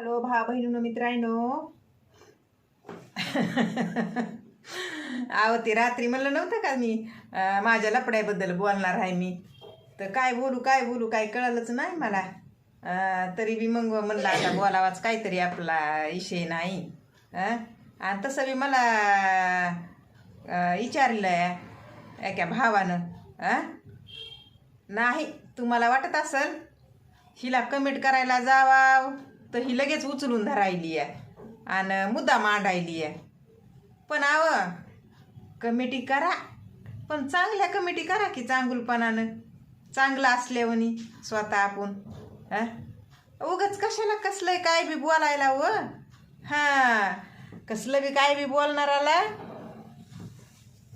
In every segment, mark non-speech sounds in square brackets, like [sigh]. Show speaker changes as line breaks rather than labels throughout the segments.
Hello भा बहिणीनो मित्रांनो. अहो ते रात्री म्हणलं नव्हतं का मी? माझ्या लपड्याबद्दल बोलणार आहे मी. तर काय बोलू काय बोलू काय कळलंच नाही मला. तरी बी मग म्हणलं आता बोलावाच काहीतरी आपला विषय नाही. आणि तसं बी मला अं, विचारलं आहे एका भावानं. नाही तुम्हाला वाटत असेल? हिला कमेंट करायला जावा. तर ही लगेच उचलून धरायली आहे. आणि मुद्दा मांडायली आहे. पण आव कमिटी करा. पण चांगल्या कमिटी करा की चांगुलपणानं. चांगलं असल्यावनी स्वतः आपण हा? उगच कशाला कसलंय काय बी बोलायला व हा कसलं बी काय बी बोलणाराला?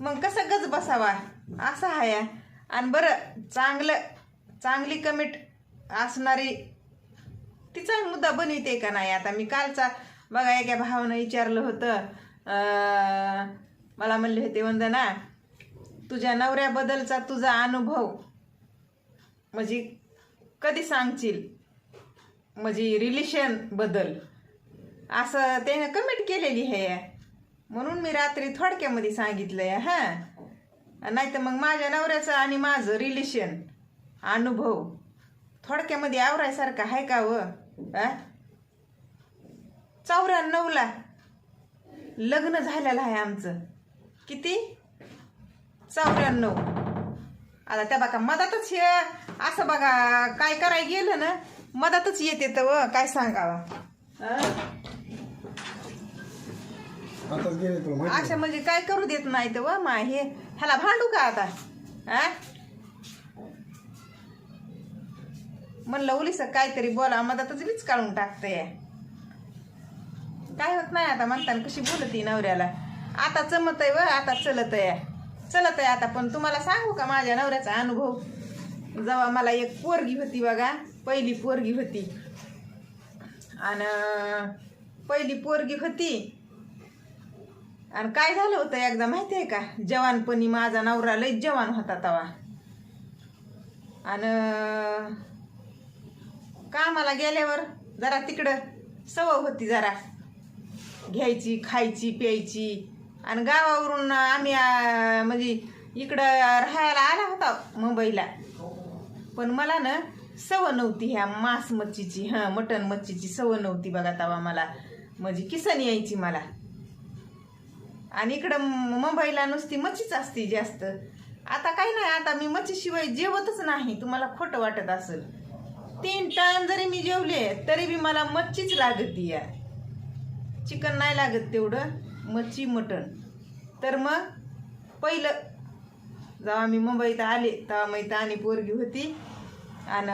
मग कसं गज बसावा? असं आहे आणि बरं चांगलं चांगली कमिट असणारी तिचा मुद्दा बनवते का नाही? आता मी कालचा बघा एका भावानं विचारलं होतं मला म्हणले होते वंदना तुझ्या नवऱ्याबद्दलचा तुझा अनुभव म्हणजे कधी सांगशील? म्हणजे रिलेशनबद्दल असं त्यानं कमेंट केलेली आहे. म्हणून मी रात्री थोडक्यामध्ये सांगितलंय हां. नाही तर मग माझ्या नवऱ्याचं आणि माझं रिलेशन अनुभव थोडक्यामध्ये आवरायसारखं आहे का व? आ? चौऱ्याण्णवला लग्न झालेलं आहे आमचं. किती? चौऱ्याण्णव आता त्या बघा मधातच हे असं बघा काय करायला गेलं ना मधातच येते तर व काय सांगावा? आ? अशा म्हणजे काय करू देत नाही तर व मा हे ह्याला भांडू का आता? हा? म्हणलं उलीस काहीतरी बोला मधातच वीच काढून टाकते. काय होत नाही आता म्हणताना कशी बोलती नवऱ्याला. आता चमत आहे व आता चलत आहे चलत आहे आता पण तुम्हाला सांगू का माझ्या नवऱ्याचा अनुभव? जेव्हा मला एक पोरगी होती बघा पहिली पोरगी होती. आणि पहिली पोरगी होती. आणि काय झालं होतं एकदा माहिती आहे का? जवानपणी माझा नवरा लय जवान होता तवा. आणि कामाला गेल्यावर जरा तिकडं सवय होती जरा. घ्यायची खायची प्यायची. आणि गावावरून आम्ही म्हणजे इकडं राहायला आला होता मुंबईला. पण मला ना सवय नव्हती ह्या मांस मच्छीची हां मटण मच्छीची सवय नव्हती बघा तवा मला. म्हणजे किसन यायची मला. आणि इकडं मुंबईला नुसती मच्छीच असते जास्त. आता काही नाही आता मी मच्छीशिवाय जेवतच नाही तुम्हाला खोटं वाटत असेल. तीन टाइम जरी मी जेवले तरी बी मला मच्छीच लागत या. चिकन नाही लागत तेवढं मच्छी मटण. तर मग पहिलं जेव्हा मी मुंबईत आले तेव्हा मी आणि पोरगी होती. आणि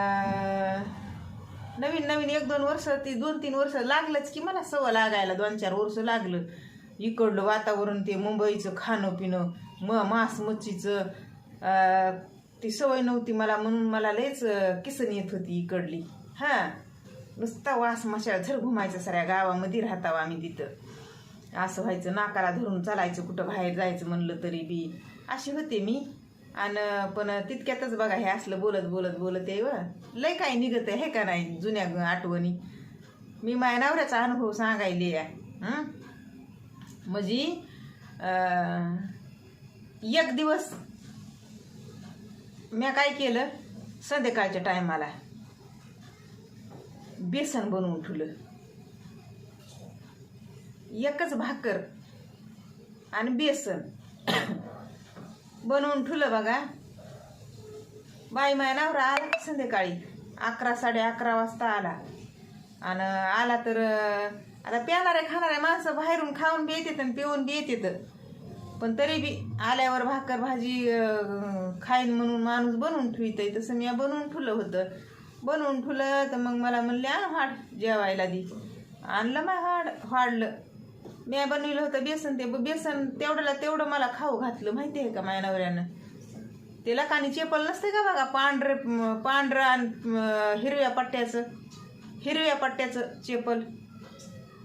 नवीन नवीन एक दोन वर्ष ती दोन तीन वर्ष लागलंच की मला सवय लागायला दोन चार वर्ष लागलं. इकडलं वातावरण ते मुंबईचं खाणं पिणं म मांस मच्छीचं ती सवय नव्हती मला म्हणून मला लयच किसन येत होती इकडली. हां. नुसता वास मशाला झर घुमायचं साऱ्या गावामध्ये राहताव आम्ही तिथं. असं व्हायचं नाकाला धरून चालायचं कुठं बाहेर जायचं म्हणलं तरी बी. अशी होते मी. आणि पण तितक्यातच बघा हे असलं बोलत बोलत बोलत आहे व. लय काय निघत आहे हे का नाही? जुन्या आठवणी. मी माझ्या नवऱ्याचा अनुभव सांगायले या. म्हणजे एक दिवस मी काय केलं? संध्याकाळच्या टायमाला बेसन बनवून ठेवलं. एकच भाकर आणि बेसन बनवून ठेवलं बघा. बाई माय नवरा आला संध्याकाळी अकरा साडे अकरा वाजता आला. आणि आला तर आता प्यानारे खाणारे माणसं बाहेरून खाऊन बी येतात आणि पिऊन बी येतात. पण तरी बी आल्यावर भाकर भाजी खाईन म्हणून माणूस बनवून ठेवित तसं मी बनवून ठुलं होतं. बनवून ठुलं तर मग मला म्हणले आण हाड जेवायला दी. आणलं मग हाड हाडलं. मी बनविलं होतं बेसन ते बेसन तेवढ्याला तेवढं मला खाऊ घातलं. माहिती आहे का माझ्या नवऱ्यानं? ते कानी चेपल नसते का बघा? पांढरे पांढरं आणि हिरव्या पट्ट्याचं हिरव्या पट्ट्याचं चेपल.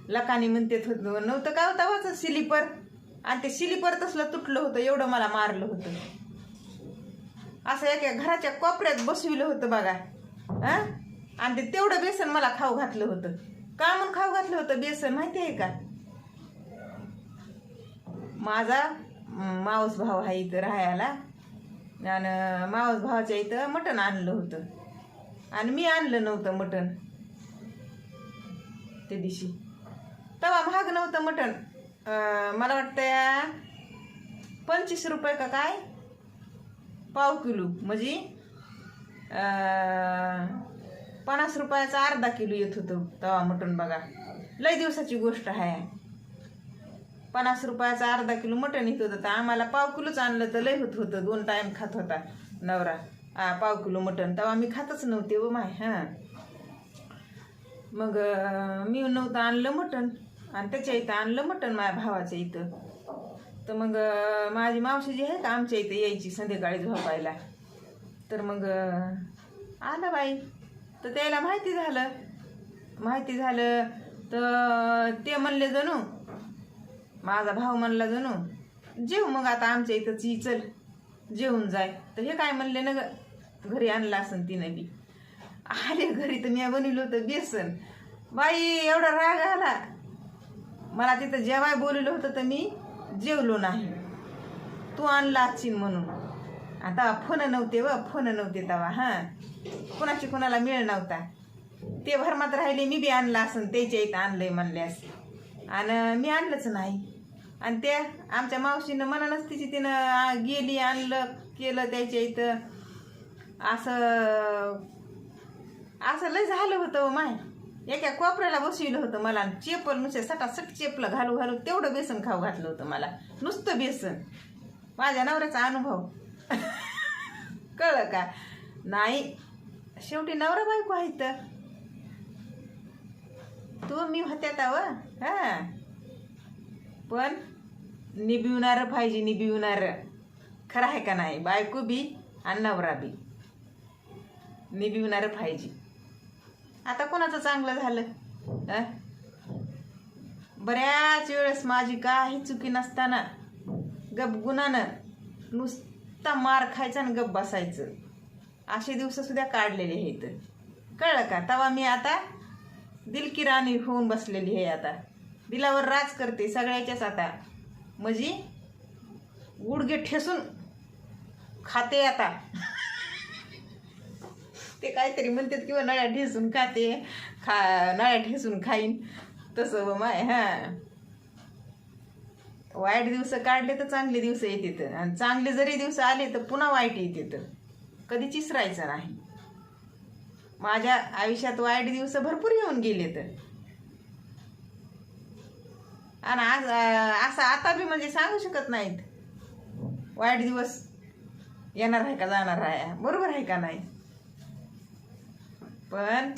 लकानी म्हणते होतं नव्हतं का होता वाच स्लीपर? आणि ते शिलीपर तसलं तुटलं होतं एवढं मला मारलं होतं. असं एका घराच्या कोपऱ्यात बसविलं होतं बघा. आणि ते तेवढं बेसन मला खाऊ घातलं होतं. का म्हणून खाऊ घातलं होतं बेसन माहिती आहे का? माझा मावस भाव हा इथं राहायला. आणि मावस भावाच्या इथं मटण आणलं होतं. आणि मी आणलं नव्हतं मटण. त्या दिवशी. तेव्हा महाग नव्हतं मटण. मला वाटतं पंचवीस रुपये का काय? पाव किलो. म्हणजे पन्नास रुपयाचा अर्धा किलो येत होतो तवा मटण बघा. लय दिवसाची गोष्ट आहे. पन्नास रुपयाचा अर्धा किलो मटण येत होतं. तर आम्हाला पाव किलोच आणलं तर लय होत होतं. दोन टाईम खात होता नवरा. हा पाव किलो मटण. तेव्हा मी खातच नव्हते व माय. हां. मग मी नव्हतं आणलं मटण. आणि त्याच्या इथं आणलं मटण माझ्या भावाच्या इथं. तर मग माझी मावशी जी आहे का आमच्या इथं यायची संध्याकाळी झोपायला. तर मग आला बाई. तर त्याला माहिती झालं. माहिती झालं तर ते म्हणले जणू माझा भाऊ म्हणला जणू जेव मग आता आमच्या इथंच ही चल जेवून जाय. तर हे काय म्हणले ना घरी आणलं असन तिनं बी. आले घरी तर मी बनवलं होतं बेसन. बाई एवढा राग आला. मला तिथं जेवाय बोलवलं होतं तर मी जेवलो नाही. तू आणला असशील म्हणून. आता फोन नव्हते व फोन नव्हते तवा हां. कुणाची कुणाला मिळ नव्हता. ते भरमात राहिले मी बी आणलं असं त्याच्या इथं आणलंय म्हणल्यास. आणि मी आणलंच नाही. आणि ते आमच्या मावशीनं मनानच तिची तिनं आ, गेली आणलं केलं त्याच्या इथं. असं असं लय झालं होतं माय. एका कोपऱ्याला बसविलं होतं मला. चेपल नुसते सटासट चेपलं घालू घालू तेवढं बेसन खाऊ घातलं होतं मला. नुसतं बेसन. माझ्या नवऱ्याचा अनुभव. [laughs] कळलं का? नाही. शेवटी नवरा बायको आहे तर. तू मी होत्यात आव हा. पण निभिवणारं पाहिजे निभिवणारं. खरं आहे का नाही? बायको बी आणि नवरा बी. निभिवणारं पाहिजे आता कोणाचं चांगलं झालं? बऱ्याच वेळेस माझी काही चुकी नसताना गप गुणानं नुसता मार खायचा आणि गप बसायचं. असे दिवस सुद्धा काढलेले आहेत. कळलं का? तवा मी आता दिलकी राणी होऊन बसलेली आहे आता. दिलावर राज करते सगळ्याच्याच आता. म्हणजे गुडघे ठेसून खाते आता. ते काहीतरी म्हणतात किंवा नळ्या ठेसून खाते खा नळ्या ठेसून खाईन. तसं व माय हां. वाईट दिवस काढले तर चांगले दिवस येतात. आणि चांगले जरी दिवस आले तर पुन्हा वाईट येतात. कधी चिसरायचं नाही. माझ्या आयुष्यात वाईट दिवस भरपूर येऊन गेले तर आणि आज असं आता बी म्हणजे सांगू शकत नाहीत. वाईट दिवस येणार आहे का जाणार आहे? बरोबर आहे का नाही? पण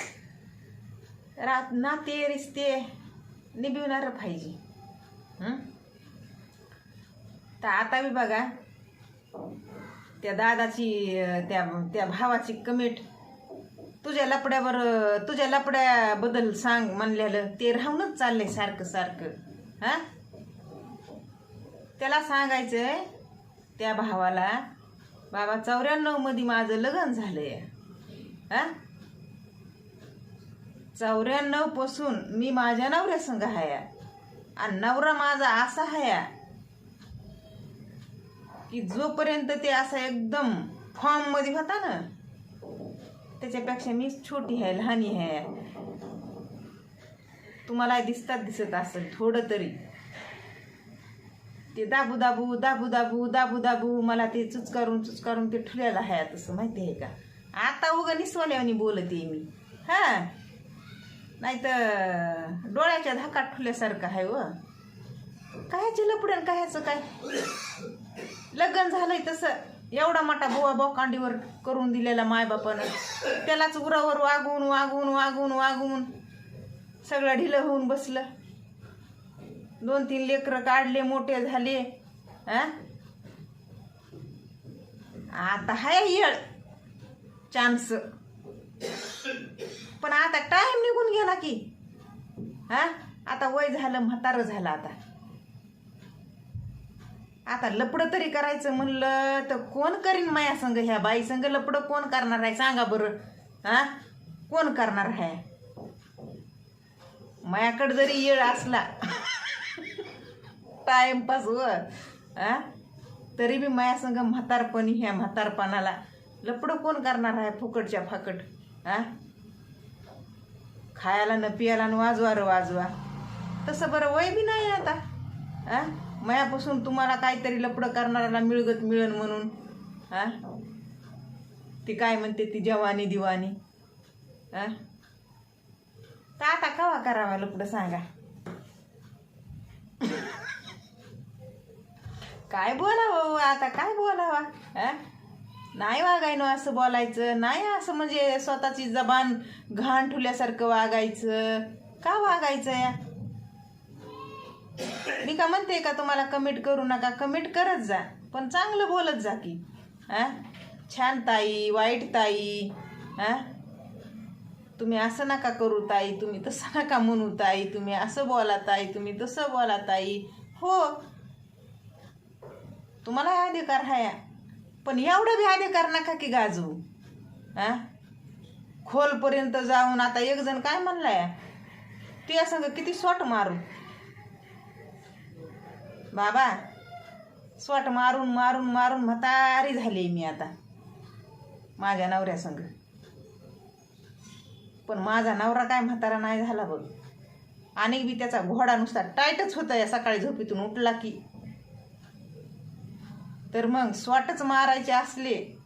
रात नाते रिश्ते निभिवणारं पाहिजे. तर आता बी बघा त्या दादाची त्या त्या भावाची कमेट तुझ्या लपड्यावर तुझ्या लपड्याबद्दल सांग म्हणलेलं ते राहूनच चाललंय सारखं सारखं. हां? त्याला सांगायचंय त्या भावाला बाबा चौऱ्याण्णवमध्ये माझं लग्न झालंय. हां? चौऱ्याण्णवपासून मी माझ्या नवऱ्या संघ हाया. आणि नवरा माझा असा हाया की जोपर्यंत ते असा एकदम फॉर्ममध्ये होता ना त्याच्यापेक्षा मी छोटी आहे लहानी आहे तुम्हाला दिसतात दिसत असेल थोडं तरी. ते दाबू दाबू दाबू दाबू दाबू दाबू मला ते चुचकारून चुचकारून ते ठुल्याला आहे तसं माहिती आहे का? आता उगा निसवल्यावानी बोलते मी. हा. नाही तर डोळ्याच्या धाकात ठुल्यासारखं आहे व. कायचे लपडण कायचं काय? लग्न झालंय तसं. एवढा मोठा बोवा बोकांडीवर करून दिलेला मायबापानं. त्यालाच उरावर वागून वागून वागून वागून सगळं ढिलं होऊन बसलं. दोन तीन लेकरं काढले मोठे झाले. हा आता हाय येळ. चान्स. पण आता टाईम निघून गेला की. हा? आता वय झालं म्हातारं झालं आता. आता लपडं तरी करायचं म्हणलं तर कोण करीन माया संघ ह्या बाई संग? लपडं कोण करणार आहे? सांगा बरं. हा? कोण करणार आहे? मायाकडं जरी येळ असला टाइमपास व तरी बी माया संग म्हातारपणी ह्या म्हातारपणाला लपडं कोण करणार आहे? फुकटच्या फाकट. आ खायला न पियाला न वाजवा र वाजवा. तसं बरं वय बी नाही आता. आ मायापासून तुम्हाला काहीतरी लपडं करणाऱ्याला मिळगत मिळन म्हणून. आ ती काय म्हणते? ती जवानी दिवानी. आ तर आता कवा करावा लपडं सांगा? काय बोलावं हो आता? काय बोलावा? हा? नाही वागायनो असं बोलायचं. नाही असं म्हणजे स्वतःची जबान घाण ठुल्यासारखं वागायचं. का वागायचं या? मी का म्हणते का तुम्हाला कमेंट करू नका? कमेंट करत जा. पण चांगलं बोलत जा की. हा? छान ताई वाईट ताई. तुम्ही असं नका करू ताई. तुम्ही तसं नका म्हणू ताई. तुम्ही असं बोला ताई. तुम्ही तसं बोला ताई. हो. तुम्हाला हा अधिकार आहे. पण एवढं बी कर नका की गाजू. हा? खोलपर्यंत जाऊन आता एक जण काय म्हणलाय? ते संग किती स्वट मारू? बाबा स्वट मारून मारून मारून म्हातारी झाली मी आता. माझ्या नवऱ्या संग. पण माझा नवरा काय म्हातारा नाही झाला बघ. आणि बी त्याचा घोडा नुसता टाईटच होता या सकाळी झोपेतून उठला की. तर मग स्वाटच मारायचे असले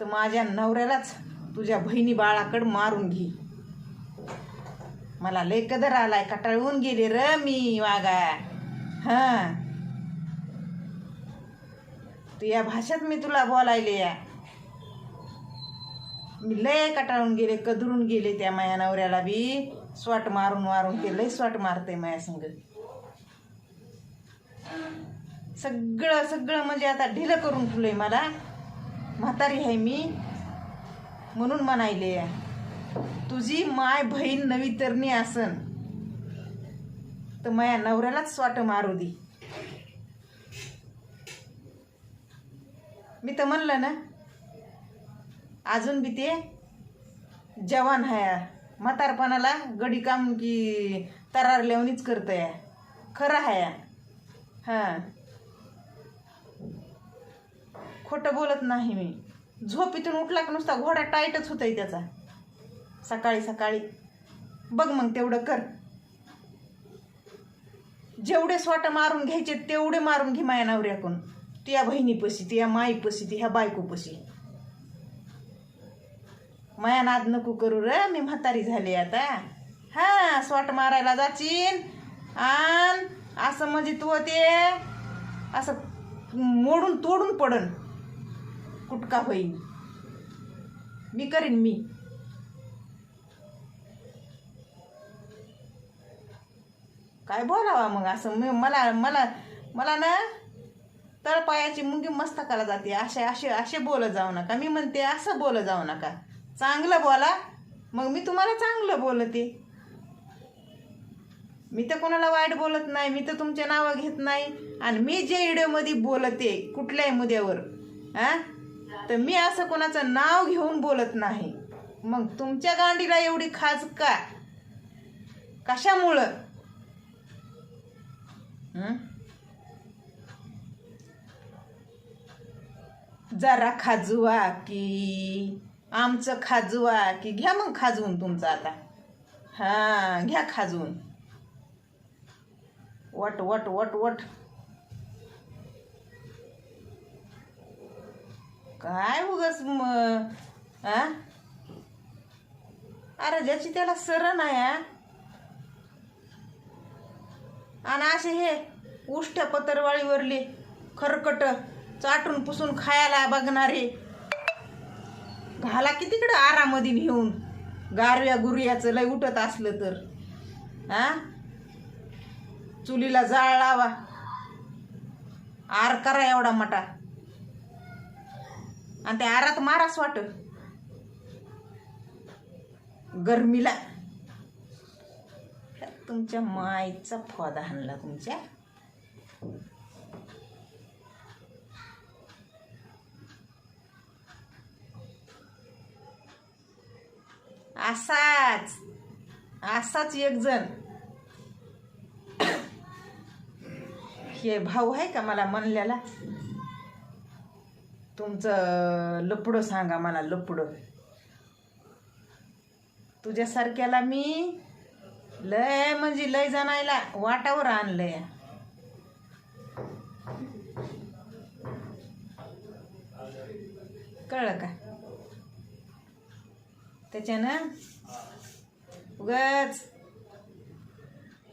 तर माझ्या नवऱ्यालाच तुझ्या बहिणी बाळाकडं मारून घे. मला लय कदर आलाय कटाळून गेले र मी वागा. हा. तू या भाषेत मी तुला बोलायले. या मी लय कटाळून गेले कदरून गेले त्या माया नवऱ्याला बी. स्वाट मारून मारून ते लय स्वाट मारते माया संग. सगळं सगळं म्हणजे आता ढिलं करून ठेवलंय मला. म्हातारी आहे मी. म्हणून म्हणायले तुझी माय बहीण नवी तरणी आसन तर माया नवऱ्यालाच स्वाट मारू दे. मी तर म्हणलं ना अजून बी ते जवान आहे म्हातारपणाला गडी काम की तरार लेवणीच या खरं आहे हां. खोटं बोलत नाही मी. झोपेतून उठला की नुसता घोडा टाईटच होतंय त्याचा. सकाळी सकाळी. बघ मग तेवढं कर. जेवढे स्वाट मारून घ्यायचे तेवढे मारून घे माया नवऱ्याकडून. या बहिणीपशी त्या माईपशी ती ह्या बायकोपशी. माया नाद नको करू र मी म्हातारी झाली आता. हा स्वाट मारायला जाचीन. आन असं म्हणजे तू ते असं मोडून तोडून पडन. कुटका होईन. मी करीन मी. काय बोलावा मग असं? मी मला मला मला ना तळपायाची मुंगी मस्तकाला जाते. असे असे असे बोलत जाऊ नका. मी म्हणते असं बोलत जाऊ नका. चांगलं बोला. मग मी तुम्हाला चांगलं बोलते. मी तर कोणाला वाईट बोलत नाही. मी तर तुमचे नावं घेत नाही. आणि मी जे व्हिडिओमध्ये बोलते कुठल्याही मुद्द्यावर हां? तर मी असं कोणाचं नाव घेऊन बोलत नाही. मग तुमच्या गांडीला एवढी खाज का? कशामुळं? जरा खाजवा की आमचं खाजवा की घ्या मग खाजवून तुमचं आता. हां घ्या खाजवून. वट वट वट वट. काय उगस मग आ? अरे ज्याची त्याला सरण आहे आणि असे हे उष्ट पतरवाळीवरली खरकट चाटून पुसून खायला बघणारे. घाला की तिकडं आरामध्ये नेऊन गारव्या गुरव्याचं लय उठत असलं तर हा चुलीला जाळ लावा. आर करा एवढा मटा आणि त्या आरात मारास वाट. गरमीला. तुमच्या मायचा फोदा हाणला तुमच्या. असाच. असाच एक जण. हे भाऊ आहे का मला म्हणलेला तुमचं लपडं सांगा मला लपडं. तुझ्यासारख्याला मी लय म्हणजे लय जणायला वाटावर आणलंय. कळलं का? त्याच्यानं उगाच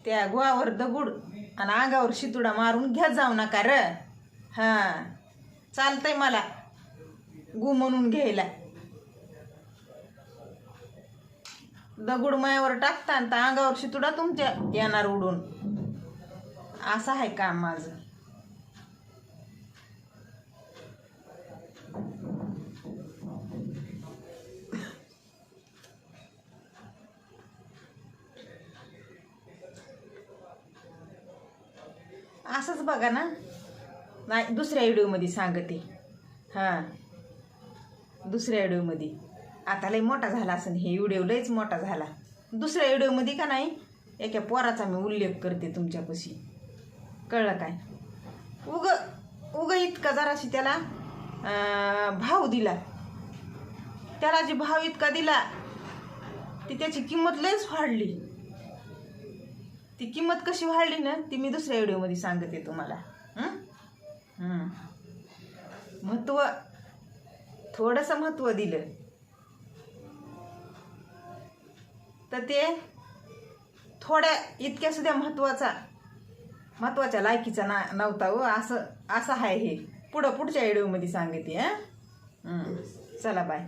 त्या गुहावर दगुड आणि अंगावर शितुडा मारून घ्या जाऊ नका र. हां चालतंय मला. गु म्हणून घ्यायला. दगड मायावर टाकता आणि त्या अंगावर शितुडा तुमच्या येणार उडून. असं आहे काम माझं. असंच बघा ना. नाही दुसऱ्या व्हिडिओमध्ये सांगते. हां. दुसऱ्या व्हिडिओमध्ये. आता लय मोठा झाला असं हे व्हिडिओ लयच मोठा झाला. दुसऱ्या व्हिडिओमध्ये का नाही एका पोराचा मी उल्लेख करते तुमच्यापाशी. कळलं काय? उग उग इतका जराशी त्याला भाव दिला. त्याला जे भाव इतका दिला ती त्याची किंमत लयच वाढली. ती किंमत कशी वाढली ना ती मी दुसऱ्या व्हिडिओमध्ये सांगते तुम्हाला. महत्त्व थोडंसं महत्त्व दिलं. तर ते थोड्या इतक्या सुद्धा महत्त्वाचा महत्त्वाच्या लायकीचा ना नव्हता हो. असं असं आहे हे. पुढं पुढच्या व्हिडिओमध्ये सांगते हां. चला बाय